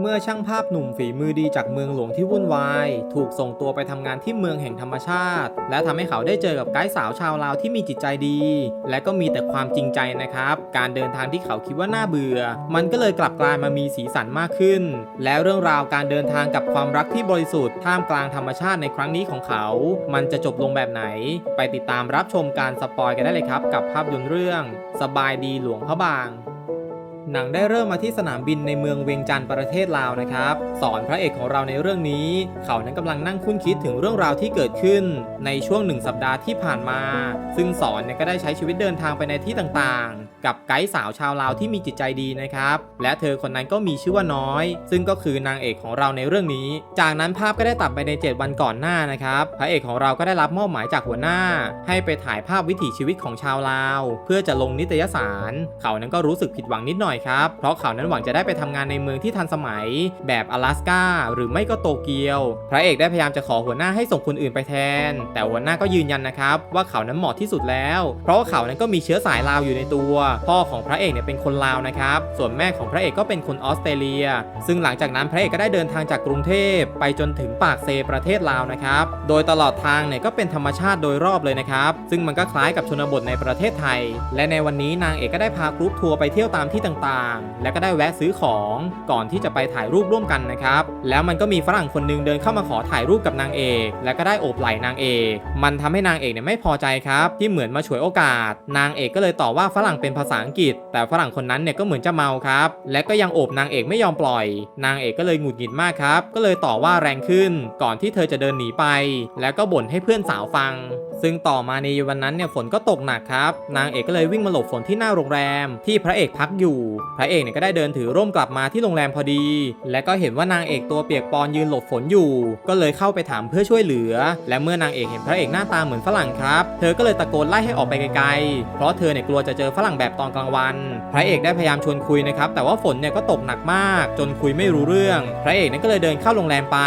เมื่อช่างภาพหนุ่มฝีมือดีจากเมืองหลวงที่วุ่นวาย ถูกส่งตัวไปทำงานที่เมืองแห่งธรรมชาติ และทำให้เขาได้เจอกับไกด์สาวชาวลาวที่มีจิตใจดี และก็มีแต่ความจริงใจนะครับ การเดินทางที่เขาคิดว่าน่าเบื่อ มันก็เลยกลับกลายมามีสีสันมากขึ้น แล้วเรื่องราวการเดินทางกับความรักที่บริสุทธิ์ท่ามกลางธรรมชาติในครั้งนี้ของเขา มันจะจบลงแบบไหน ไปติดตามรับชมการสปอยกันได้เลยครับ กับภาพยนตร์เรื่อง สบายดีหลวงพระบาง หนังได้เริ่มมาที่สนามบินในเมืองเวียงจันทร์ประเทศลาวนะครับ สอนพระเอกของเราในเรื่องนี้ เขานั้นกำลังนั่งคุ้นคิดถึงเรื่องราวที่เกิดขึ้น ในช่วงหนึ่งสัปดาห์ที่ผ่านมา ซึ่งสอนเนี่ยก็ได้ใช้ชีวิตเดินทางไปในที่ต่างๆ กับไกด์สาวชาวลาวที่มีจิตใจดีนะครับ และเธอคนนั้นก็มีชื่อว่าน้อย ซึ่งก็คือนางเอกของเราในเรื่องนี้ จากนั้นภาพก็ได้ตัดไปใน 7 วันก่อนหน้านะครับ พระเอกของเราก็ได้รับมอบหมายจากหัวหน้า ให้ไปถ่ายภาพวิถีชีวิตของชาวลาว เพื่อจะลงนิตยสาร เขานั้นก็รู้สึกผิดหวังนิดหน่อยครับ เพราะเขานั้นหวังจะได้ไปทำงานในเมืองที่ทันสมัย แบบ阿拉斯ก้าหรือไม่ก็โตเกียว พระเอกได้พยายามจะขอหัวหน้าให้ส่งคนอื่นไปแทน แต่หัวหน้าก็ยืนยันนะครับว่าเขานั้นเหมาะที่สุดแล้ว เพราะว่าเขานั้นก็มีเชื้อสายลาวอยู่ในตัว พ่อของพระเอกเนี่ยเป็นคนลาวนะครับ ส่วนแม่ของพระเอกก็เป็นคนออสเตรเลีย ซึ่งหลังจากนั้นพระเอกก็ได้เดินทางจากกรุงเทพไปจนถึงปากเซประเทศลาวนะครับ โดยตลอดทางเนี่ยก็เป็นธรรมชาติโดยรอบเลยนะครับ ซึ่งมันก็คล้ายกับชนบทในประเทศไทย และในวันนี้นางเอกก็ได้พากรุ๊ปทัวร์ไปเที่ยวตามที่ต่างๆ และก็ได้แวะซื้อของก่อนที่จะไปถ่ายรูปร่วมกันนะครับ แล้วมันก็มีฝรั่งคนหนึงเดินเข้ามาขอถ่ายรูปกับนางเอก และก็ได้โอบไหล่นางเอก มันทำให้นางเอกเนี่ยไม่พอใจครับ ที่เหมือนมาฉวยโอกาส นางเอกก็เลยต่อว่าฝรั่งเป็นภาาษาอังกฤษ แต่ฝรั่งคนนั้นเนี่ยก็เหมือนจะเมาครับ และก็ยังโอบนางเอกไม่ยอมปล่อย นางเอกก็เลยหงุดหงิดมากครับ ก็เลยต่อว่าแรงขึ้น ก่อนที่เธอจะเดินหนีไป แล้วก็บ่นให้เพื่อนสาวฟัง ซึ่งต่อมาในวันนั้นเนี่ยฝนก็ตกหนักครับ นางเอกก็เลยวิ่งมาหลบฝนที่หน้าโรงแรม ที่พระเอกพักอยู่ พระเอกเนี่ยก็ได้เดินถือร่มกลับมาที่โรงแรมพอดี และก็เห็นว่านางเอกตัวเปียกปอนยืนหลบฝนอยู่ ก็เลยเข้าไปถามเพื่อช่วยเหลือ และเมื่อนางเอกเห็นพระเอกหน้าตาเหมือนฝรั่งครับ เธอก็เลยตะโกนไล่ให้ออกไปไกลๆ เพราะเธอเนี่ยกลัวจะเจอฝรั่งแบบตอนกลางวัน พระเอกได้พยายามชวนคุยนะครับ แต่ว่าฝนเนี่ยก็ตกหนักมาก จนคุยไม่รู้เรื่อง พระเอกนั้นก็เลยเดินเข้าโรงแรมไป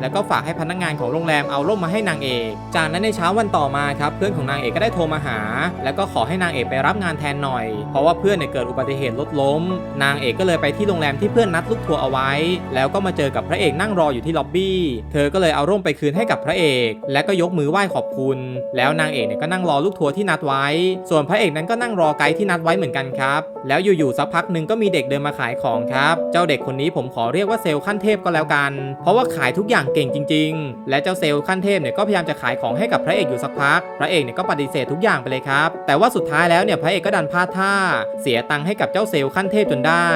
แล้วก็ฝากให้พนักงานของโรงแรมเอาร่มมาให้นางเอก จากนั้นในเช้าวันต่อมาครับเพื่อนของนางเอกก็ได้โทรมาหา แล้วก็ขอให้นางเอกไปรับงานแทนหน่อย เพราะว่าเพื่อนเนี่ยเกิดอุบัติเหตุรถล้ม นางเอกก็เลยไปที่โรงแรมที่เพื่อนนัดลูกทัวร์เอาไว้ แล้วก็มาเจอกับพระเอกนั่งรออยู่ที่ล็อบบี้ เธอก็เลยเอาร่มไปคืนให้กับพระเอก และก็ยกมือไหว้ขอบคุณ แล้วนางเอกเนี่ยก็นั่งรอลูกทัวร์ที่นัดไว้ ส่วนพระเอกนั้นก็นั่งรอไกด์ที่นัดไว้เหมือนกันครับ แล้วอยู่ๆสักพักหนึ่งก็มีเด็กเดินมาขายของครับ เจ้าเด็กคนนี้ผมขอเรียกว่าเซลล์ขั้นเทพก็แล้วกัน เพราะว่าขายทุกอย่างเก่งจริง ๆ และเจ้าเซลล์ขั้นเทพเนี่ยก็พยายามจะขายของให้กับพระเอกอยู่สักพักพระเอกเนี่ยก็ปฏิเสธทุกอย่างไปเลยครับ แต่ว่าสุดท้ายแล้วเนี่ยพระเอกก็ดันพลาดท่า เสียตังค์ให้กับเจ้าเซลล์ขั้นเทพจนได้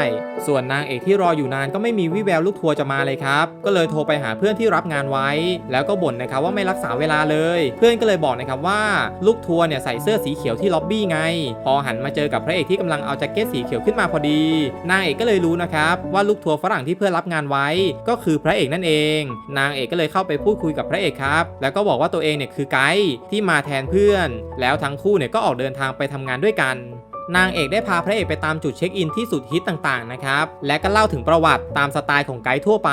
ส่วนนางเอกที่รออยู่นานก็ไม่มีวิแววลูกทัวร์จะมาเลยครับ ก็เลยโทรไปหาเพื่อนที่รับงานไว้ แล้วก็บ่นนะครับว่าไม่รักษาเวลาเลย เพื่อนก็เลยบอกนะครับว่าลูกทัวร์เนี่ยใส่เสื้อสีเขียวที่ล็อบบี้ไง พอหันมาเจอกับพระเอกที่กำลังเอาแจ็คเก็ตสีเขียวขึ้นมาพอดี นางเอกก็เลยรู้นะครับว่าลูกทัวร์ฝรั่งที่เพื่อนรับงานไว้ ก็คือพระเอกนั่นเอง นางเอกก็เลยเข้าไปพูดคุยกับพระเอกครับ แล้วก็บอกว่าตัวเองเนี่ยคือไกด์ทมาแทนเพื่อน แล้วทั้งคู่เนี่ยก็ออกเดินทางไปทำงานด้วยกัน นางเอกได้พาพระเอกไปตามจุดเช็คอินที่สุดฮิตต่างๆนะครับและก็เล่าถึงประวัติตามสไตล์ของไกด์ทั่วไป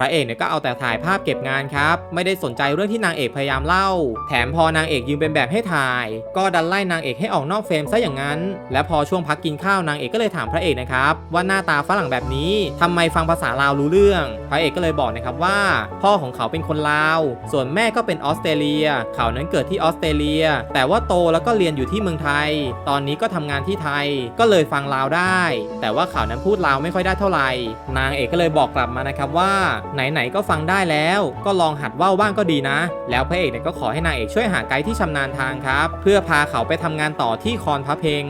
พระเอกเนี่ยก็เอาแต่ถ่ายภาพเก็บงานครับไม่ได้สนใจเรื่องที่นางเอกพยายามเล่า แถมพอนางเอกยืนเป็นแบบให้ถ่าย ก็ดันไล่นางเอกให้ออกนอกเฟรมซะอย่างนั้น และพอช่วงพักกินข้าวนางเอกก็เลยถามพระเอกนะครับว่าหน้าตาฝรั่งแบบนี้ทำไมฟังภาษาลาวรู้เรื่อง พระเอกก็เลยบอกนะครับว่า พ่อของเขาเป็นคนลาว ส่วนแม่ก็เป็นออสเตรเลีย เขานั้นเกิดที่ออสเตรเลีย แต่ว่าโตแล้วก็เรียนอยู่ที่เมืองไทย ตอนนี้ก็ทำงานที่ไทย ก็เลยฟังลาวได้ แต่ว่าเขาวนั้นพูดลาวไม่ค่อยได้เท่าไหร่ นางเอกก็เลยบอกกลับมานะครับว่า ไหนๆก็ฟังได้แล้ว ก็ลองหัดว่าวบ้างก็ดีนะ แล้วพระเอกเนี่ยก็ขอให้นางเอกช่วยหาไกด์ที่ชำนาญทางครับ เพื่อพาเขาไปทำงานต่อที่คอนพระเพง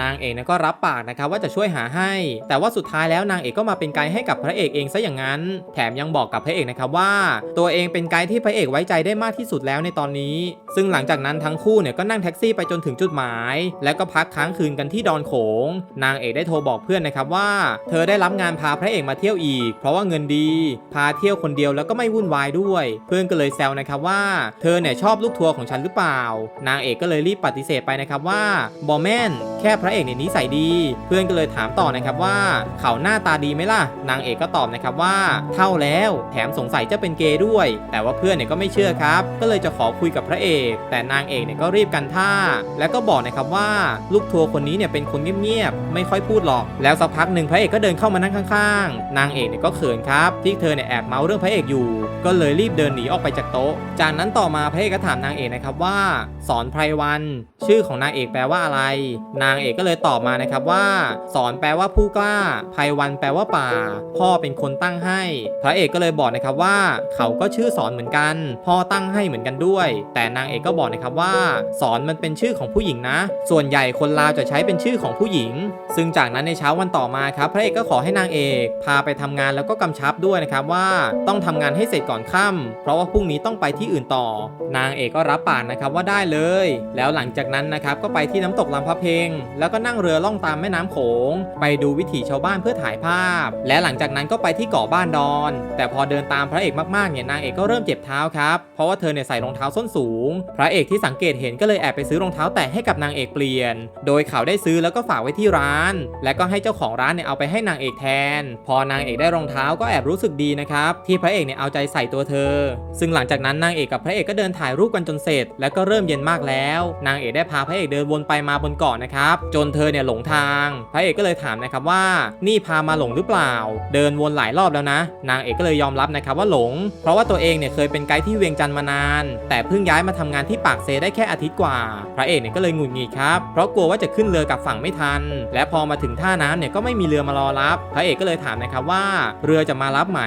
นางเอกเนี่ยก็รับปากนะครับว่าจะช่วยหาให้ แต่ว่าสุดท้ายแล้วนางเอกก็มาเป็นไกด์ให้กับพระเอกเองซะอย่างนั้น แถมยังบอกกับพระเอกนะครับว่า ตัวเองเป็นไกด์ที่พระเอกไว้ใจได้มากที่สุดแล้วในตอนนี้ ซึ่งหลังจากนั้นทั้งคู่เนี่ยก็นั่งแท็กซี่ไปจนถึงจุดหมาย แล้วก็พักค้างคืนกันที่ดอนโขง นางเอกได้โทรบอกเพื่อนนะครับว่า เธอได้รับงานพาพระเอกมาเที่ยวอีก เพราะว่าเงินดี พาเที่ยวคนเดียวแล้วก็ไม่วุ่นวายด้วย เพื่อนก็เลยแซวนะครับว่า เธอเนี่ยชอบลูกทัวร์ของฉันหรือเปล่า นางเอกก็เลยรีบปฏิเสธไปนะครับว่าบอแมน แค่พระเอกเนี่ยนิสัยดี เพื่อนก็เลยถามต่อนะครับว่า เขาหน้าตาดีไหมล่ะ นางเอกก็ตอบนะครับว่าเท่าแล้วแถมสงสัยจะเป็นเกย์ด้วย แต่ว่าเพื่อนเนี่ยก็ไม่เชื่อครับ ก็เลยจะขอคุยกับพระเอก แต่นางเอกเนี่ยก็รีบกันท่า แล้วก็บอกนะครับว่าลูกทัวร์คนนี้เนี่ยเป็นคนเงียบๆไม่ค่อยพูดหรอก แล้วสักพักหนึ่งพระเอกก็เดินเข้ามานั่งข้างๆ นางเอกเนี่ยก็เขินครับที่เธอเนี่ยแอบเมาเรื่องพระเอกอยู่ ก็เลยรีบเดินหนีออกไปจากโต๊ะ จากนั้นต่อมาพระเอกก็ถามนางเอกนะครับว่า สอนไพรวัน ชื่อของนางเอกแปลว่าอะไรนางางเอกก็เลยตอบมานะครับว่า สอนแปลว่าผู้กล้าไพรวันแปลว่าป่า พ่อเป็นคนตั้งให้ พระเอกก็เลยบอกนะครับว่า เขาก็ชื่อสอนเหมือนกัน พ่อตั้งให้เหมือนกันด้วย แต่นางเอกก็บอกนะครับว่า สอนมันเป็นชื่อของผู้หญิงนะ ส่วนใหญ่คนลาวจะใช้เป็นชื่อของผู้หญิง ซึ่งจากนั้นในเช้าวันต่อมาครับ พระเอกก็ขอให้นางเอกพาไปทำงานแล้วก็กำชับด้วยนะครับว่าต้องทำงานให้เสร็จก่อนค่ำเพราะว่าพรุ่งนี้ต้องไปที่อื่นต่อ นางเอกก็รับปากนะครับว่าได้เลย แล้วหลังจากนั้นนะครับก็ไปที่น้ำตกลำพะเพงแล้วก็นั่งเรือล่องตามแม่น้ำโขง ไปดูวิถีชาวบ้านเพื่อถ่ายภาพ และหลังจากนั้นก็ไปที่เกาะบ้านดอน แต่พอเดินตามพระเอกมากๆเนี่ยนางเอกก็เริ่มเจ็บเท้าครับ เพราะว่าเธอเนี่ยใส่รองเท้าส้นสูง พระเอกที่สังเกตเห็นก็เลยแอบไปซื้อรองเท้าแตะให้กับนางเอกเปลี่ยน โดยเขาได้ซื้อแล้วก็ฝากไว้ที่ร้าน และก็ให้เจ้าของร้านเนี่ยเอาไปให้นางเอกแทน พอนางเอกได้รองเท้าก็แอบรู้สึกดีนะครับที่พระเอกเนี่ยเอาใจใส่ตัวเธอ ซึ่งหลังจากนั้นนางเอกกับพระเอกก็เดินถ่ายรูปกันจนเสร็จ แล้วก็เริ่มเย็นมากแล้ว นางเอกได้พาพระเอกเดินวนไปมาบนเกาะนะครับจนเธอเนี่ยหลงทาง พระเอกก็เลยถามนะครับว่า นี่พามาหลงหรือเปล่า เดินวนหลายรอบแล้วนะ นางเอกก็เลยยอมรับนะครับว่าหลง เพราะว่าตัวเองเนี่ยเคยเป็นไกด์ที่เวียงจันทร์มานาน แต่เพิ่งย้ายมาทำงานที่ปากเซได้แค่อาทิตย์กว่า พระเอกเนี่ยก็เลยหงุดหงิดครับ เพราะกลัวว่าจะขึ้นเรือกลับฝั่งไม่ทัน และพอมาถึงท่าน้ำเนี่ยก็ไม่มีเรือมารอรับ พระเอกก็เลยถามนะครับว่า เรือจะมารับไหม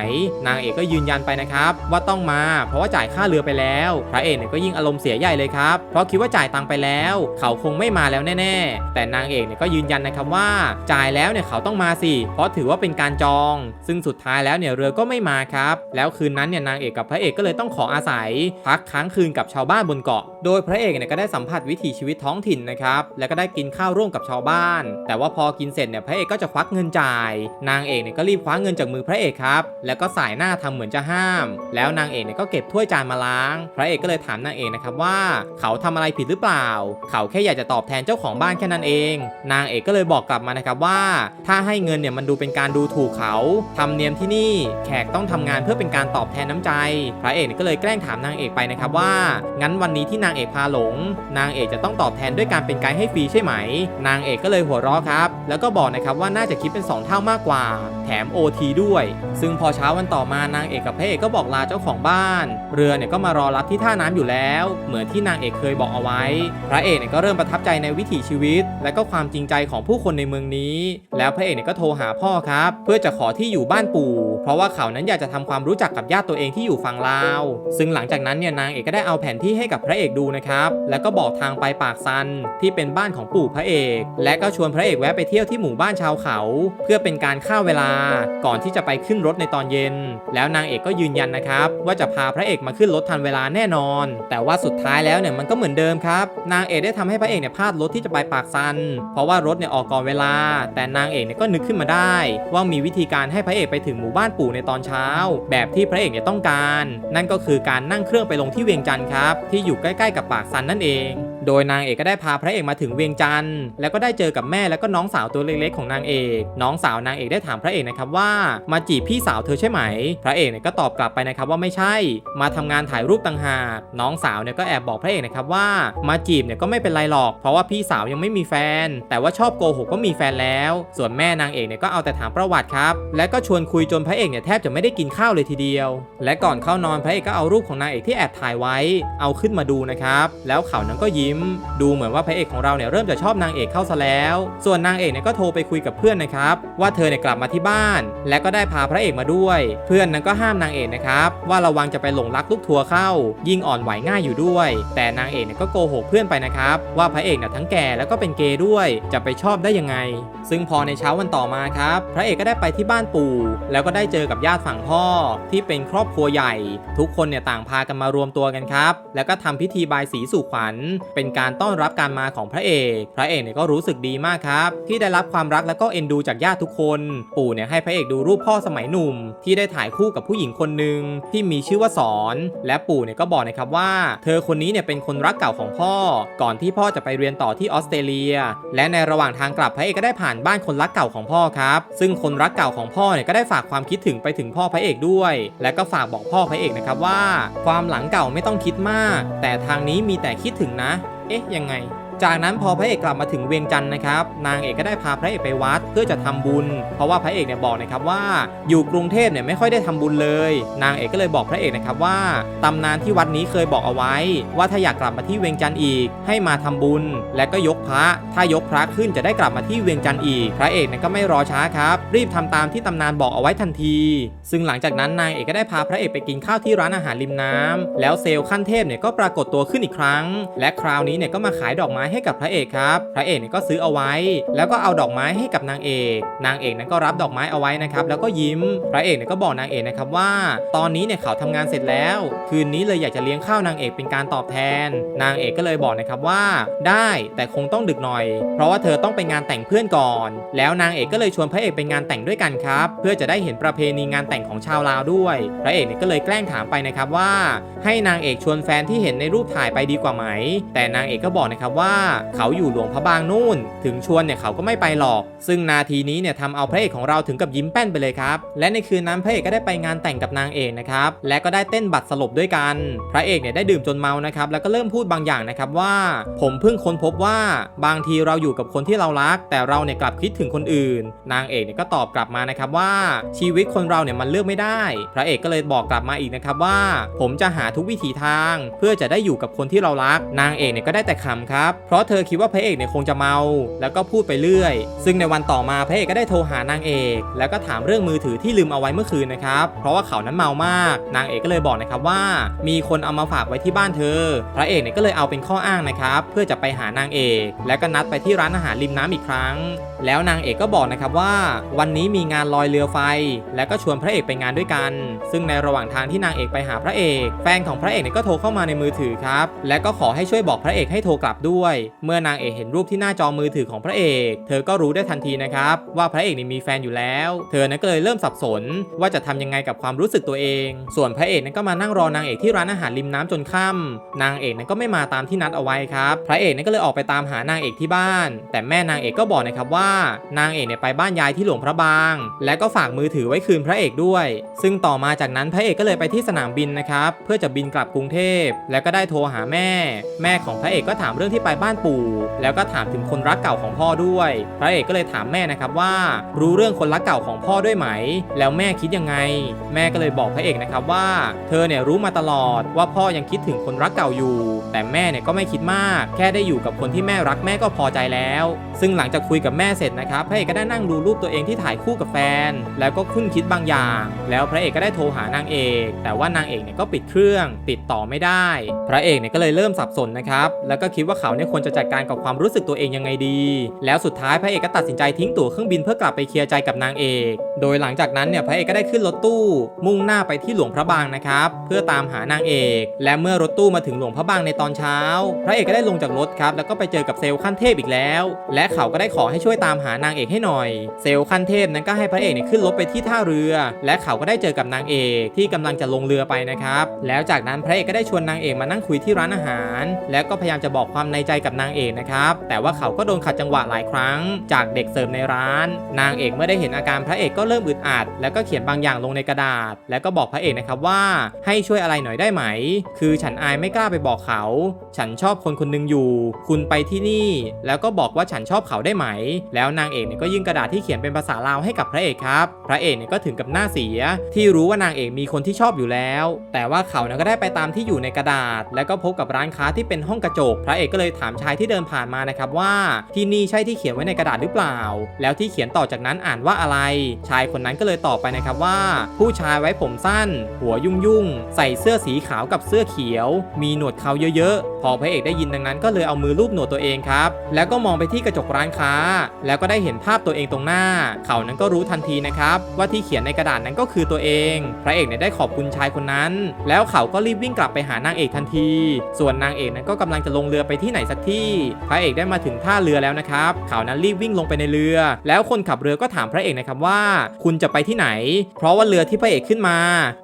นางเอกก็ยืนยันไปนะครับว่าต้องมา เพราะว่าจ่ายค่าเรือไปแล้ว พระเอกเนี่ยก็ยิ่งอารมณ์เสียใหญ่เลยครับ เพราะคิดว่าจ่ายตังค์ไปแล้ว เขาคงไม่มาแล้วแน่ ๆแต่นางเอกเนี่ยก็ยืนยันนะครับว่าจ่ายแล้วเนี่ยเขาต้องมาสิ เพราะถือว่าเป็นการจอง ซึ่งสุดท้ายแล้วเนี่ยเรือก็ไม่มาครับ แล้วคืนนั้นเนี่ยนางเอกกับพระเอกก็เลยต้องขออาศัย พักค้างคืนกับชาวบ้านบนเกาะ โดยพระเอกเนี่ยก็ได้สัมผัสวิถีชีวิตท้องถิ่นนะครับ แล้วก็ได้กินข้าวร่วมกับชาวบ้าน แต่ว่าพอกินเสร็จเนี่ยพระเอกก็จะควักเงินจ่าย นางเอกเนี่ยก็รีบคว้าเงินจากมือพระเอกครับ แล้วก็สายหน้าทำเหมือนจะห้าม แล้วนางเอกเนี่ยก็เก็บถ้วยจานมาล้าง พระเอกก็เลยถามนางเอกนะครับว่า เขาทำอะไรผิดหรือเปล่า เขาแค่อยากจะตอบแทนเจ้าของบ้านแค่นั้นเอง นางเอกก็เลยบอกกลับมานะครับว่า ถ้าให้เงินเนี่ยมันดูเป็นการดูถูกเขาทำเนียมที่นี่แขกต้องทำงานเพื่อเป็นการตอบแทนน้ำใจ พระเอกก็เลยแกล้งถามนางเอกไปนะครับว่า งั้นวันนี้ที่นางางเอกพาหลง นางเอกจะต้องตอบแทนด้วยการเป็นไกด์ให้ฟรีใช่ไหม นางเอกก็เลยหัวเราะครับ แล้วก็บอกนะครับว่าน่าจะคิดเป็น 2 เท่ามากกว่า แถม OT ด้วย ซึ่งพอเช้าวันต่อมานางเอกกับพระเอกก็บอกลาเจ้าของบ้าน เรือเนี่ยก็มารอรับที่ท่าน้ำอยู่แล้ว เหมือนที่นางเอกเคยบอกเอาไว้ พระเอกเนี่ยก็เริ่มประทับใจในวิถีชีวิต และก็ความจริงใจของผู้คนในเมืองนี้ แล้วพระเอกเนี่ยก็โทรหาพ่อครับ เพื่อจะขอที่อยู่บ้านปู่ เพราะว่าเขานั้นอยากจะทำความรู้จักกับญาติตัวเองที่อยู่ฝั่งลาว ซึ่งหลังจากนั้นเนี่ยนางเอกก็ได้เอาแผนที่ให้กับพระเอกดูนะครับ แล้วก็บอกทางไปปากซันที่เป็นบ้านของปู่พระเอก และก็ชวนพระเอกแวะไปเที่ยวที่หมู่บ้านชาวเขา เพื่อเป็นการฆ่าเวลาก่อนที่จะไปขึ้นรถในตอนเย็น แล้วนางเอกก็ยืนยันนะครับ ว่าจะพาพระเอกมาขึ้นรถทันเวลาแน่นอน แต่ว่าสุดท้ายแล้วเนี่ยมันก็เหมือนเดิมครับ นางเอกได้ทำให้พระเอกเนี่ยพลาดรถที่จะไปปากซัน เพราะว่ารถเนี่ยออกก่อนเวลา แต่นางเอกเนี่ยก็นึกขึ้นมาได้ ว่ามีวิธีการให้พระเอกไปถึงหมู่บ้านปู่ในตอนเช้า แบบที่พระเอกเนี่ยต้องการ นั่นก็คือการนั่งเครื่องไปลงที่เวียงจันทร์ครับที่อยู่ใกล้ๆกับปากซันนั่นเอง โดยนางเอกก็ได้พาพระเอกมาถึงเวียงจันทร์แล้วก็ได้เจอกับแม่แล้วก็น้องสาวตัวเล็กๆของนางเอก น้องสาวนางเอกได้ถามพระเอกนะครับว่า มาจีบพี่สาวเธอใช่ไหม พระเอกเนี่ยก็ตอบกลับไปนะครับว่าไม่ใช่ มาทำงานถ่ายรูปต่างหากน้องสาวเนี่ยก็แอบบอกพระเอกนะครับว่ามาจีบเนี่ยก็ไม่เป็นไรหรอก เพราะว่าพี่สาวยังไม่มีแฟน แต่ว่าชอบโกหกก็มีแฟนแล้ว ส่วนแม่นางเอกเนี่ยก็เอาแต่ถามประวัติครับและก็ชวนคุยจนพระเอกเนี่ยแทบจะไม่ได้กินข้าวเลยทีเดียว และก่อนเข้านอนพระเอกก็เอารูปของนางเอกที่แอบถ่ายไว้ เอาขึ้นมาดูนะครับแล้วเขานั้นก็ยิ้มดูเหมือนว่าพระเอกของเราเนี่ยเริ่มจะชอบนางเอกเข้าซะแล้ว ส่วนนางเอกเนี่ยก็โทรไปคุยกับเพื่อนนะครับว่าเธอเนี่ยกลับมาที่บ้าน และก็ได้พาพระเอกมาด้วย เพื่อนนั้นก็ห้ามนางเอกนะครับว่าระวังจะไปหลงรักลูกทัวร์เข้า ยิ่งอ่อนไหวง่ายอยู่ด้วย แต่นางเอกเนี่ยก็โกหกเพื่อนไปนะครับว่าพระเอกเนี่ยทั้งแก่แล้วก็เป็นเกย์ด้วย จะไปชอบได้ยังไง ซึ่งพอในเช้าวันต่อมาครับพระเอกก็ได้ไปที่บ้านปู่ แล้วก็ได้เจอกับญาติฝั่งพ่อที่เป็นครอบครัวใหญ่ ทุกคนเนี่ยต่างพากันมารวมตัวกันครับ แล้วก็ทำพิธีบายสีสู่ขวัญ เป็นเป็นการต้อนรับการมาของพระเอก พระเอกเนี่ยก็รู้สึกดีมากครับ ที่ได้รับความรักและก็เอ็นดูจากญาติทุกคน ปู่เนี่ยให้พระเอกดูรูปพ่อสมัยหนุ่ม ที่ได้ถ่ายคู่กับผู้หญิงคนหนึ่งที่มีชื่อว่าสอน และปู่เนี่ยก็บอกนะครับว่า เธอคนนี้เนี่ยเป็นคนรักเก่าของพ่อ ก่อนที่พ่อจะไปเรียนต่อที่ออสเตรเลีย และในระหว่างทางกลับพระเอกก็ได้ผ่านบ้านคนรักเก่าของพ่อครับ ซึ่งคนรักเก่าของพ่อเนี่ยก็ได้ฝากความคิดถึงไปถึงพ่อพระเอกด้วย และก็ฝากบอกพ่อพระเอกนะครับว่า ความหลังเก่าไม่ต้องคิดมาก แต่ทางนี้มีแต่คิดถึงนะ เอ๊ะยังไง จากนั้นพอพระเอกกลับมาถึงเวียงจันทร์นะครับ นางเอกก็ได้พาพระเอกไปวัดเพื่อจะทำบุญ เพราะว่าพระเอกเนี่ยบอกนะครับว่าอยู่กรุงเทพเนี่ยไม่ค่อยได้ทำบุญเลย นางเอกก็เลยบอกพระเอกนะครับว่าตำนานที่วัดนี้เคยบอกเอาไว้ ว่าถ้าอยากกลับมาที่เวียงจันทร์อีก ให้มาทำบุญ และก็ยกพระ ถ้ายกพระขึ้นจะได้กลับมาที่เวียงจันทร์อีก พระเอกเนี่ยก็ไม่รอช้าครับรีบทำตามที่ตำนานบอกเอาไว้ทันที ซึ่งหลังจากนั้นนางเอกก็ได้พาพระเอกไปกินข้าวที่ร้านอาหารริมน้ำแล้วเซลล์ขั้นเทพเนี่ยก็ปรากฏตัวขึ้นอีกครั้ง และคราวนี้เนี่ยก็มาขายดอกไม้ให้กับพระเอกครับ พระเอกเนี่ยก็ซื้อเอาไว้ แล้วก็เอาดอกไม้ให้กับนางเอก นางเอกนั้นก็รับดอกไม้เอาไว้นะครับแล้วก็ยิ้ม พระเอกเนี่ยก็บอกนางเอกนะครับว่า ตอนนี้เนี่ยเขาทำงานเสร็จแล้ว คืนนี้เลยอยากจะเลี้ยงข้าวนางเอกเป็นการตอบแทน นางเอกก็เลยบอกนะครับว่า ได้แต่คงต้องดึกหน่อย เพราะว่าเธอต้องไปงานแต่งเพื่อนก่อน แล้วนางเอกก็เลยชวนพระเอกไปงานแต่งด้วยกันครับ เพื่อจะได้เห็นประเพณีงานแต่งของชาวลาวด้วย พระเอกเนี่ยก็เลยแกล้งถามไปนะครับว่า ให้นางเอกชวนแฟนที่เห็นในรูปถ่ายไปดีกว่าไหม แต่นางเอกก็บอกนะครับว่าเขาอยู่หลวงพระบางนู่น ถึงชวนเนี่ยเขาก็ไม่ไปหรอก ซึ่งนาทีนี้เนี่ยทำเอาพระเอกของเราถึงกับยิ้มแป้นไปเลยครับ และในคืนนั้นพระเอกก็ได้ไปงานแต่งกับนางเอกนะครับ และก็ได้เต้นบัตรสลบด้วยกัน พระเอกเนี่ยได้ดื่มจนเมานะครับ แล้วก็เริ่มพูดบางอย่างนะครับว่า ผมเพิ่งค้นพบว่าบางทีเราอยู่กับคนที่เรารัก แต่เราเนี่ยกลับคิดถึงคนอื่น นางเอกเนี่ยก็ตอบกลับมานะครับว่าชีวิตคนเราเนี่ยมันเลือกไม่ได้ พระเอกก็เลยบอกกลับมาอีกนะครับว่า ผมจะหาทุกวิถีทาง เพื่อจะได้อยู่กับคนที่เรารัก นางเอกเนี่ยก็ได้แต่ขำครับเพราะเธอคิดว่าพระเอกเนี่ยคงจะเมา แล้วก็พูดไปเรื่อย ซึ่งในวันต่อมาพระเอกก็ได้โทรหานางเอก แล้วก็ถามเรื่องมือถือที่ลืมเอาไว้เมื่อคืนนะครับ เพราะว่าเขานั้นเมามาก นางเอกก็เลยบอกนะครับว่า มีคนเอามาฝากไว้ที่บ้านเธอ พระเอกเนี่ยก็เลยเอาเป็นข้ออ้างนะครับ เพื่อจะไปหานางเอก และก็นัดไปที่ร้านอาหารริมน้ำอีกครั้ง แล้วนางเอกก็บอกนะครับว่า วันนี้มีงานลอยเรือไฟ และก็ชวนพระเอกไปงานด้วยกัน ซึ่งในระหว่างทางที่นางเอกไปหาพระเอก แฟนของพระเอกเนี่ยก็โทรเข้ามาในมือถือครับ และก็ขอให้ช่วยบอกพระเอกให้โทรกลับด้วยเมื่อนางเอกเห็นรูปที่หน้าจอมือถือของพระเอก เธอก็รู้ได้ทันทีนะครับว่าพระเอกนี่มีแฟนอยู่แล้ว เธอนั้นก็เลยเริ่มสับสน ว่าจะทำยังไงกับความรู้สึกตัวเอง ส่วนพระเอกนั้นก็มานั่งรอนางเอกที่ร้านอาหารริมน้ำจนค่ำนางเอกนั้นก็ไม่มาตามที่นัดเอาไว้ครับ พระเอกนั้นก็เลยออกไปตามหานางเอกที่บ้าน แต่แม่นางเอกก็บอกนะครับว่านางเอกเนี่ยไปบ้านยายที่หลวงพระบาง และก็ฝากมือถือไว้คืนพระเอกด้วย ซึ่งต่อมาจากนั้นพระเอกก็เลยไปที่สนามบินนะครับ เพื่อจะบินกลับกรุงเทพ แล้วก็ได้โทรหาแม่ แม่ของพระเอกก็ถามเรื่องที่ไปบ้านปู่ แล้วก็ถามถึงคนรักเก่าของพ่อด้วย พระเอกก็เลยถามแม่นะครับว่า รู้เรื่องคนรักเก่าของพ่อด้วยไหม แล้วแม่คิดยังไง แม่ก็เลยบอกพระเอกนะครับว่า เธอเนี่ยรู้มาตลอดว่าพ่อยังคิดถึงคนรักเก่าอยู่ แต่แม่เนี่ยก็ไม่คิดมาก แค่ได้อยู่กับคนที่แม่รักแม่ก็พอใจแล้ว ซึ่งหลังจากคุยกับแม่เสร็จนะครับพระเอกก็ได้นั่งดูรูปตัวเองที่ถ่ายคู่กับแฟน แล้วก็คุ้นคิดบางอย่าง แล้วพระเอกก็ได้โทรหานางเอก แต่ว่านางเอกเนี่ยก็ปิดเครื่อง ติดต่อไม่ได้ พระเอกเนี่ยก็เลยเริ่มสับสนนะครับ แล้วก็คิดว่าเขาเนี่ยควรจะจัดการกับความรู้สึกตัวเองยังไงดี แล้วสุดท้ายพระเอกก็ตัดสินใจทิ้งตั๋วเครื่องบินเพื่อกลับไปเคลียร์ใจกับนางเอก โดยหลังจากนั้นเนี่ยพระเอกก็ได้ขึ้นรถตู้ มุ่งหน้าไปที่หลวงพระบางนะครับเพื่อตามหานางเอก และเมื่อรถตู้มาถึงหลวงพระบางในตอนเช้า พระเอกก็ได้ลงจากรถครับแล้วก็ไปเจอกับเซลล์ขั้นเทพอีกแล้ว และเขาก็ได้ขอให้ช่วยตามหานางเอกให้หน่อย เซลล์ขั้นเทพนั้นก็ให้พระเอกเนี่ยขึ้นรถไปที่ท่าเรือ และเขาก็ได้เจอกับนางเอกที่กำลังจะลงเรือไปนะครับแล้วจากนั้นพระเอกก็ได้ชวนนางเอกมานั่งคุยที่ร้านอาหาร แล้วก็พยายามจะบอกความในใจกับนางเอกนะครับ แต่ว่าเขาก็โดนขัดจังหวะหลายครั้ง จากเด็กเสิร์ฟในร้าน นางเอกเมื่อได้เห็นอาการพระเอกก็เริ่มอึดอัด แล้วก็เขียนบางอย่างลงในกระดาษ แล้วก็บอกพระเอกนะครับว่าให้ช่วยอะไรหน่อยได้ไหม คือฉันอายไม่กล้าไปบอกเขา ฉันชอบคนคนหนึงอยู่ คุณไปที่นี่ แล้วก็บอกว่าฉันชอบเขาได้ไหม แล้วนางเอกเนี่ยก็ยื่นกระดาษที่เขียนเป็นภาษาลาวให้กับพระเอกครับ พระเอกเนี่ยก็ถึงกับหน้าเสีย ที่รู้ว่านางเอกมีคนที่ชอบอยู่แล้ว แต่ว่าเขาเนี่ยก็ได้ไปตามที่อยู่ในกระดาษ แล้วก็พบกับร้านค้าที่เป็นห้องกระจก พระเอกก็เลยถามามชายที่เดินผ่านมานะครับว่าที่นี่ใช่ที่เขียนไว้ในกระดาษหรือเปล่า แล้วที่เขียนต่อจากนั้นอ่านว่าอะไร ชายคนนั้นก็เลยตอบไปนะครับว่า ผู้ชายไว้ผมสั้น หัวยุ่งยุ่งๆใส่เสื้อสีขาวกับเสื้อเขียว มีหนวดเขาเยอะๆ พอพระเอกได้ยินดังนั้นก็เลยเอามือลูบหนวดตัวเองครับ แล้วก็มองไปที่กระจกร้านค้า แล้วก็ได้เห็นภาพตัวเองตรงหน้า เขานั้นก็รู้ทันทีนะครับ ว่าที่เขียนในกระดาษนั้นก็คือตัวเอง พระเอกเนี่ยได้ขอบคุณชายคนนั้น แล้วเขาก็รีบวิ่งกลับไปหานางเอกทันที ส่วนนางเอกนั้นก็กำลังจะลงเรือไปที่ไหนสักที่ พระเอกได้มาถึงท่าเรือแล้วนะครับ เขานั้นรีบวิ่งลงไปในเรือ แล้วคนขับเรือก็ถามพระเอกนะครับว่า คุณจะไปที่ไหน เพราะว่าเรือที่พระเอกขึ้นมา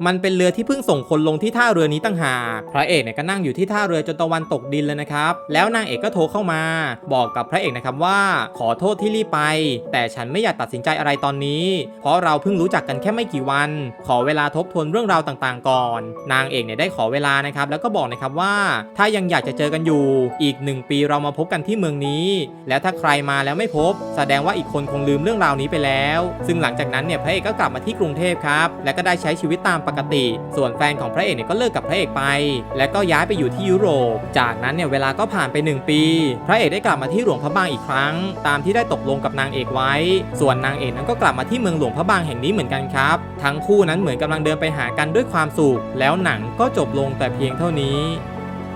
มันเป็นเรือที่เพิ่งส่งคนลงที่ท่าเรือนี้ต่างหาก พระเอกเนี่ยก็นั่งอยู่ที่ท่าเรือจนตะวันตกดินเลยนะครับ แล้วนางเอกก็โทรเข้ามา บอกกับพระเอกนะครับว่า ขอโทษที่รีบไป แต่ฉันไม่อยากตัดสินใจอะไรตอนนี้ เพราะเราเพิ่งรู้จักกันแค่ไม่กี่วัน ขอเวลาทบทวนเรื่องราวต่างๆ ก่อน นางเอกเนี่ยได้ขอเวลานะครับ แล้วก็บอกนะครับว่า ถ้ายังอยากจะเจอกันอยู่ อีกหนึ่งปีเรามาพบกันที่เมืองนี้ แล้วถ้าใครมาแล้วไม่พบ แสดงว่าอีกคนคงลืมเรื่องราวนี้ไปแล้ว ซึ่งหลังจากนั้นเนี่ยพระเอกก็กลับมาที่กรุงเทพครับ และก็ได้ใช้ชีวิตตามปกติ ส่วนแฟนของพระเอกเนี่ยก็เลิกกับพระเอกไป และก็ย้ายไปอยู่ที่ยุโรปจากนั้นเนี่ยเวลาก็ผ่านไป 1 ปี พระเอกได้กลับมาที่หลวงพระบางอีกครั้ง ตามที่ได้ตกลงกับนางเอกไว้ ส่วนนางเอกนั้นก็กลับมาที่เมืองหลวงพระบางแห่งนี้เหมือนกันครับ ทั้งคู่นั้นเหมือนกำลังเดินไปหากันด้วยความสุข แล้วหนังก็จบลงแต่เพียงเท่านี้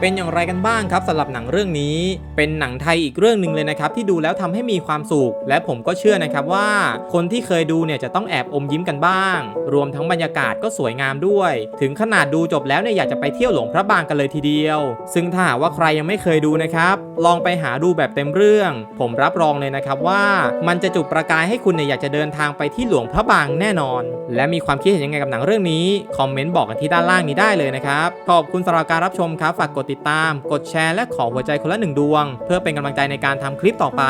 เป็นอย่างไรกันบ้างครับสำหรับหนังเรื่องนี้ เป็นหนังไทยอีกเรื่องหนึ่งเลยนะครับที่ดูแล้วทำให้มีความสุข และผมก็เชื่อนะครับว่า คนที่เคยดูเนี่ยจะต้องแอบอมยิ้มกันบ้าง รวมทั้งบรรยากาศก็สวยงามด้วย ถึงขนาดดูจบแล้วเนี่ยอยากจะไปเที่ยวหลวงพระบางกันเลยทีเดียว ซึ่งถ้าหากว่าใครยังไม่เคยดูนะครับ ลองไปหาดูแบบเต็มเรื่อง ผมรับรองเลยนะครับว่ามันจะจุดประกายให้คุณเนี่ยอยากจะเดินทางไปที่หลวงพระบางแน่นอน และมีความคิดเห็นยังไงกับหนังเรื่องนี้คอมเมนต์บอกกันที่ด้านล่างนี้ได้เลยนะครับขอบคุณสำหรับการรับชมครับฝากกดติดตาม กดแชร์ และขอหัวใจคนละหนึ่งดวง เพื่อเป็นกำลังใจในการทำคลิปต่อไป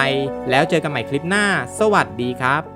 แล้วเจอกันใหม่คลิปหน้า สวัสดีครับ